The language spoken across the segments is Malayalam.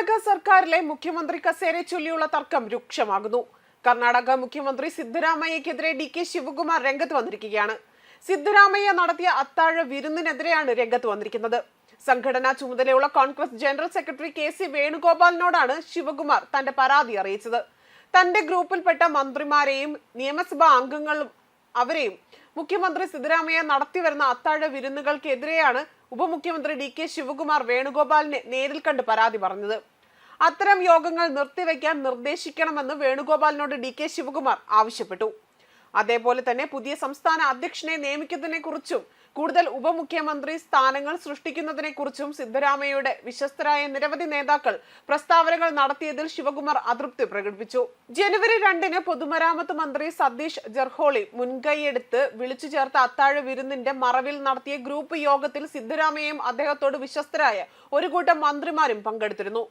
കർണാടക സർക്കാരിലെ മുഖ്യമന്ത്രി കസേരയെ ചൊല്ലിയുള്ള തർക്കം രൂക്ഷമാകുന്നു. കർണാടക മുഖ്യമന്ത്രി സിദ്ധരാമയ്യക്കെതിരെ ഡി കെ ശിവകുമാർ രംഗത്ത് വന്നിരിക്കുകയാണ്. സിദ്ധരാമയ്യ നടത്തിയ അത്താഴ വിരുന്നിനെതിരെയാണ് രംഗത്ത് വന്നിരിക്കുന്നത്. സംഘടനാ ചുമതലയുള്ള Congress general secretary K C വേണുഗോപാലിനോടാണ് Shivakumar തന്റെ പരാതി അറിയിച്ചത്. തന്റെ ഗ്രൂപ്പിൽപ്പെട്ട മന്ത്രിമാരെയും നിയമസഭാ അംഗങ്ങളും അവരെയും മുഖ്യമന്ത്രി സിദ്ധരാമയ്യ നടത്തിവരുന്ന അത്താഴ വിരുന്നുകൾക്കെതിരെയാണ് ഉപമുഖ്യമന്ത്രി ഡി കെ ശിവകുമാർ വേണുഗോപാലിനെ നേരിൽ കണ്ട് പരാതി പറഞ്ഞത്. അത്തരം യോഗങ്ങൾ നിർത്തിവെക്കാൻ നിർദ്ദേശിക്കണമെന്ന് വേണുഗോപാലിനോട് ഡി കെ ശിവകുമാർ ആവശ്യപ്പെട്ടു. അതേപോലെ തന്നെ പുതിയ സംസ്ഥാന അധ്യക്ഷനെ നിയമിക്കുന്നതിനെ കുറിച്ചും കൂടുതൽ ഉപമുഖ്യമന്ത്രി സ്ഥാനങ്ങൾ സൃഷ്ടിക്കുന്നതിനെ കുറിച്ചും സിദ്ധരാമയ്യയുടെ വിശ്വസ്തരായ നിരവധി നേതാക്കൾ പ്രസ്താവനകൾ നടത്തിയതിൽ ശിവകുമാർ അതൃപ്തി പ്രകടിപ്പിച്ചു. ജനുവരി രണ്ടിന് പൊതുമരാമത്ത് മന്ത്രി സതീഷ് ജർഹോളി മുൻകൈയെടുത്ത് വിളിച്ചു ചേർത്ത അത്താഴ വിരുന്നിന്റെ മറവിൽ നടത്തിയ ഗ്രൂപ്പ് യോഗത്തിൽ സിദ്ധരാമയ്യയും അദ്ദേഹത്തോട് വിശ്വസ്തരായ ഒരു കൂട്ടം മന്ത്രിമാരും പങ്കെടുത്തിരുന്നു.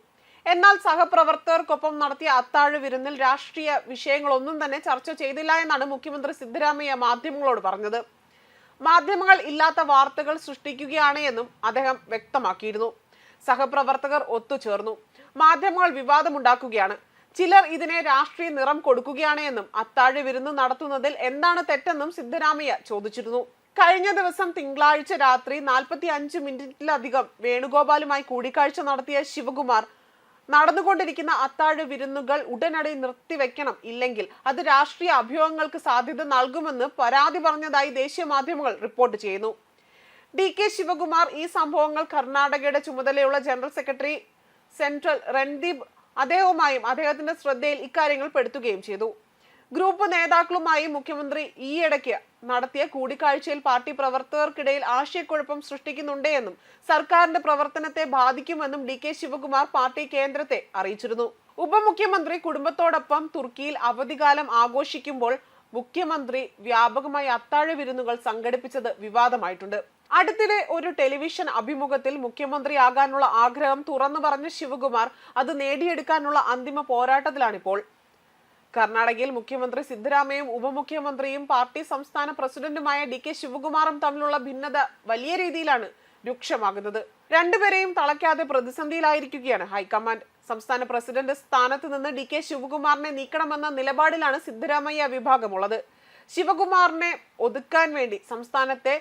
എന്നാൽ സഹപ്രവർത്തകർക്കൊപ്പം നടത്തിയ അത്താഴ വിരുന്നിൽ രാഷ്ട്രീയ വിഷയങ്ങളൊന്നും തന്നെ ചർച്ച ചെയ്തില്ല എന്നാണ് മുഖ്യമന്ത്രി സിദ്ധരാമയ്യ മാധ്യമങ്ങളോട് പറഞ്ഞത്. മാധ്യമങ്ങൾ ഇല്ലാത്ത വാർത്തകൾ സൃഷ്ടിക്കുകയാണ് എന്നും അദ്ദേഹം വ്യക്തമാക്കിയിരുന്നു. സഹപ്രവർത്തകർ ഒത്തുചേർന്നു. മാധ്യമങ്ങൾ വിവാദമുണ്ടാക്കുകയാണ്. ചിലർ ഇതിനെ രാഷ്ട്രീയ നിറം കൊടുക്കുകയാണ് എന്നും അത്താഴ വിരുന്ന് നടത്തുന്നതിൽ എന്താണ് തെറ്റെന്നും സിദ്ധരാമയ്യ ചോദിച്ചിരുന്നു. കഴിഞ്ഞ ദിവസം തിങ്കളാഴ്ച രാത്രി നാൽപ്പത്തി അഞ്ച് മിനിറ്റിലധികം വേണുഗോപാലുമായി കൂടിക്കാഴ്ച നടത്തിയ ശിവകുമാർ നടന്നുകൊണ്ടിരിക്കുന്ന അത്താഴ വിരുന്നുകൾ ഉടനടി നിർത്തിവെക്കണം. ഇല്ലെങ്കിൽ അത് രാഷ്ട്രീയ അഭ്യൂഹങ്ങൾക്ക് സാധ്യത നൽകുമെന്ന് പരാതി പറഞ്ഞതായി ദേശീയ മാധ്യമങ്ങൾ റിപ്പോർട്ട് ചെയ്യുന്നു. ഡി കെ ശിവകുമാർ ഈ സംഭവങ്ങൾ കർണാടകയുടെ ചുമതലയുള്ള ജനറൽ സെക്രട്ടറി സെൻട്രൽ രൺദീപ് അദ്ദേഹവുമായും അദ്ദേഹത്തിന്റെ ശ്രദ്ധയിൽ ഇക്കാര്യങ്ങൾ പെടുത്തുകയും ചെയ്തു. ഗ്രൂപ്പ് നേതാക്കളുമായി മുഖ്യമന്ത്രി ഈയിടയ്ക്ക് നടത്തിയ കൂടിക്കാഴ്ചയിൽ പാർട്ടി പ്രവർത്തകർക്കിടയിൽ ആശയക്കുഴപ്പം സൃഷ്ടിക്കുന്നുണ്ട് എന്നും സർക്കാരിന്റെ പ്രവർത്തനത്തെ ബാധിക്കുമെന്നും ഡി കെ ശിവകുമാർ പാർട്ടി കേന്ദ്രത്തെ അറിയിച്ചിരുന്നു. ഉപമുഖ്യമന്ത്രി കുടുംബത്തോടൊപ്പം തുർക്കിയിൽ അവധികാലം ആഘോഷിക്കുമ്പോൾ മുഖ്യമന്ത്രി വ്യാപകമായി അത്താഴ വിരുന്നുകൾ സംഘടിപ്പിച്ചത് വിവാദമായിട്ടുണ്ട്. അടുത്തിടെ ഒരു ടെലിവിഷൻ അഭിമുഖത്തിൽ മുഖ്യമന്ത്രിയാകാനുള്ള ആഗ്രഹം തുറന്നു പറഞ്ഞ ശിവകുമാർ അത് നേടിയെടുക്കാനുള്ള അന്തിമ പോരാട്ടത്തിലാണിപ്പോൾ. കർണാടകയിൽ മുഖ്യമന്ത്രി സിദ്ധരാമയും ഉപമുഖ്യമന്ത്രിയും പാർട്ടി സംസ്ഥാന പ്രസിഡന്റുമായ ഡി കെ ശിവകുമാറും തമ്മിലുള്ള ഭിന്നത വലിയ രീതിയിലാണ് രൂക്ഷമാകുന്നത്. രണ്ടുപേരെയും തളയ്ക്കാതെ പ്രതിസന്ധിയിലായിരിക്കുകയാണ് ഹൈക്കമാൻഡ്. സംസ്ഥാന പ്രസിഡന്റ് സ്ഥാനത്ത് നിന്ന് ഡി കെ ശിവകുമാറിനെ നീക്കണമെന്ന നിലപാടിലാണ് സിദ്ധരാമയ്യ വിഭാഗമുള്ളത്. ശിവകുമാറിനെ ഒതുക്കാൻ വേണ്ടി സംസ്ഥാനത്തെ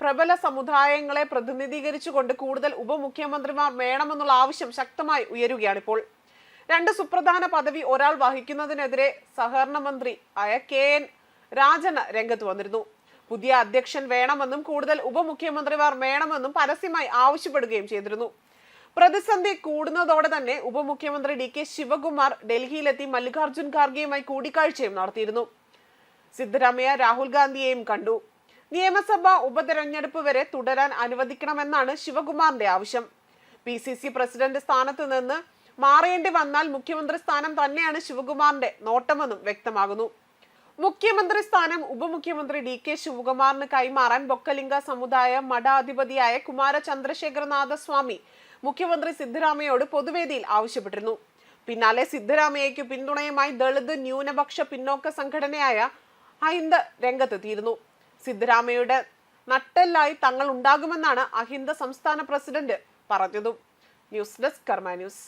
പ്രബല സമുദായങ്ങളെ പ്രതിനിധീകരിച്ചുകൊണ്ട് കൂടുതൽ ഉപമുഖ്യമന്ത്രിമാർ വേണമെന്നുള്ള ആവശ്യം ശക്തമായി ഉയരുകയാണ് ഇപ്പോൾ രണ്ട് സുപ്രധാന പദവി ഒരാൾ വഹിക്കുന്നതിനെതിരെ സഹകരണ മന്ത്രി ആയ കെ എൻ രാജന് രംഗത്ത് വന്നിരുന്നു. പുതിയ അധ്യക്ഷൻ വേണമെന്നും കൂടുതൽ ഉപമുഖ്യമന്ത്രിമാർ വേണമെന്നും പരസ്യമായി ആവശ്യപ്പെടുകയും ചെയ്തിരുന്നു. പ്രതിസന്ധി കൂടുന്നതോടെ തന്നെ ഉപമുഖ്യമന്ത്രി ഡി കെ ശിവകുമാർ ഡൽഹിയിലെത്തി മല്ലികാർജുൻ ഖാർഗെയുമായി കൂടിക്കാഴ്ചയും നടത്തിയിരുന്നു. സിദ്ധരാമയ്യ രാഹുൽ ഗാന്ധിയെയും കണ്ടു. നിയമസഭാ ഉപതെരഞ്ഞെടുപ്പ് വരെ തുടരാൻ അനുവദിക്കണമെന്നാണ് ശിവകുമാറിന്റെ ആവശ്യം. പി സി സി പ്രസിഡന്റ് സ്ഥാനത്ത് നിന്ന് മാറേണ്ടി വന്നാൽ മുഖ്യമന്ത്രി സ്ഥാനം തന്നെയാണ് ശിവകുമാറിന്റെ നോട്ടമെന്നും വ്യക്തമാകുന്നു. മുഖ്യമന്ത്രി സ്ഥാനം ഉപമുഖ്യമന്ത്രി ഡി കെ ശിവകുമാറിന് കൈമാറാൻ ബൊക്കലിംഗ സമുദായ മഠാധിപതിയായ കുമാര ചന്ദ്രശേഖരനാഥ സ്വാമി മുഖ്യമന്ത്രി സിദ്ധരാമയോട് പൊതുവേദിയിൽ ആവശ്യപ്പെട്ടിരുന്നു. പിന്നാലെ സിദ്ധരാമയ്യയ്ക്ക് പിന്തുണയുമായി ദളിത് ന്യൂനപക്ഷ പിന്നോക്ക സംഘടനയായ അഹിന്ദ രംഗത്തെത്തിയിരുന്നു. സിദ്ധരാമയുടെ നട്ടെല്ലായി തങ്ങൾ ഉണ്ടാകുമെന്നാണ് അഹിന്ദ സംസ്ഥാന പ്രസിഡന്റ് പറഞ്ഞതും. News desk Karma news.